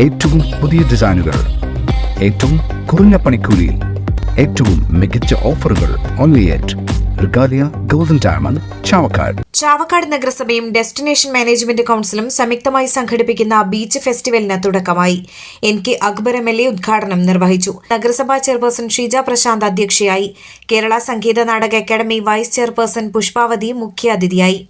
ഏറ്റവും പുതിയ ഡിസൈനുകൾ ഏറ്റവും കുറഞ്ഞ പണിക്കൂലിയിൽ ഏറ്റവും മികച്ച ഓഫറുകൾ ഓൺലി റിഗാലിയ ഗോൾഡൻ ചാവക്കാട്. നഗരസഭയും ഡെസ്റ്റിനേഷൻ മാനേജ്മെന്റ് കൌൺസിലും സംയുക്തമായി സംഘടിപ്പിക്കുന്ന ബീച്ച് ഫെസ്റ്റിവലിന് തുടക്കമായി. N K Akbar M L A ഉദ്ഘാടനം നിർവഹിച്ചു. നഗരസഭാ ചെയർപേഴ്സൺ ഷീജ പ്രശാന്ത് അധ്യക്ഷയായി. Kerala Sangeetha Nataka academy vice chairperson Pushpavathi മുഖ്യാതിഥിയായി.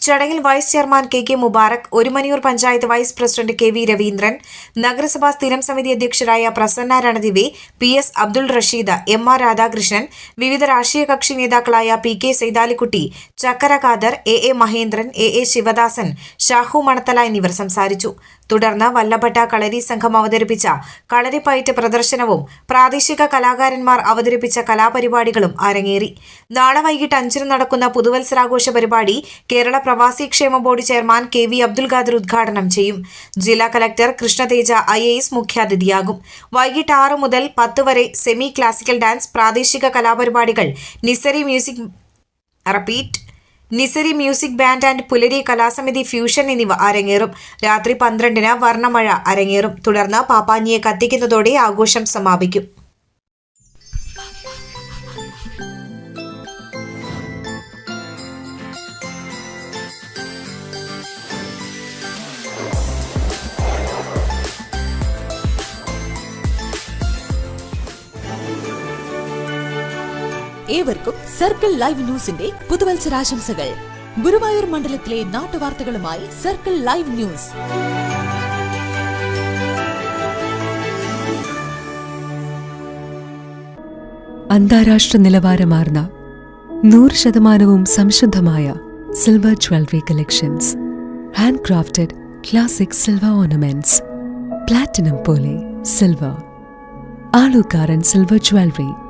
ചടങ്ങിൽ vice chairman K K Mubarak Orumanayur panchayat vice president K V Raveendran നഗരസഭാ സ്ഥിരം സമിതി അധ്യക്ഷരായ Prasanna Ranadive P S Abdul Rasheed M R Radhakrishnan വിവിധ രാഷ്ട്രീയ കക്ഷി നേതാക്കളായ P K Saithalikutty Chakkara Khader A A Mahendran A A Sivadasan Shahu Manathala എന്നിവർ സംസാരിച്ചു. തുടർന്ന് വല്ലഭട്ട കളരി സംഘം അവതരിപ്പിച്ച കളരിപ്പയറ്റ് പ്രദർശനവും പ്രാദേശിക കലാകാരന്മാർ അവതരിപ്പിച്ച കലാപരിപാടികളും അരങ്ങേറി. നാളെ വൈകിട്ട് അഞ്ചിന് നടക്കുന്ന പുതുവത്സരാഘോഷ പരിപാടി Kerala Pravasi Kshema board chairman K V Abdul Khader ഉദ്ഘാടനം ചെയ്യും. ജില്ലാ collector Krishnateja I A S മുഖ്യാതിഥിയാകും. വൈകിട്ട് ആറ് മുതൽ പത്ത് വരെ സെമി ക്ലാസിക്കൽ ഡാൻസ് പ്രാദേശിക കലാപരിപാടികൾ Nisari music repeat Nisari music band and Pulari Kalasamithi fusion എന്നിവ അരങ്ങേറും. രാത്രി പന്ത്രണ്ടിന് വർണമഴ അരങ്ങേറും. തുടർന്ന് പാപ്പാഞ്ഞിയെ കത്തിക്കുന്നതോടെ ആഘോഷം സമാപിക്കും. ഏവർക്കും സർക്കിൾ ലൈവ് ന്യൂസിന്റെ പുതുവത്സരാശംസകൾ. ഗുരുവായൂർ മണ്ഡലത്തിലെ നാട്ടുവാർത്തകളുമായി സർക്കിൾ ലൈവ് ന്യൂസ്. അന്താരാഷ്ട്ര നിലവാരമാർന്ന നൂറ് ശതമാനവും സംശുദ്ധമായ silver jewellery collections. Hand crafted classic silver ornaments. Platinum പോലെ silver. Alukkaran silver jewellery.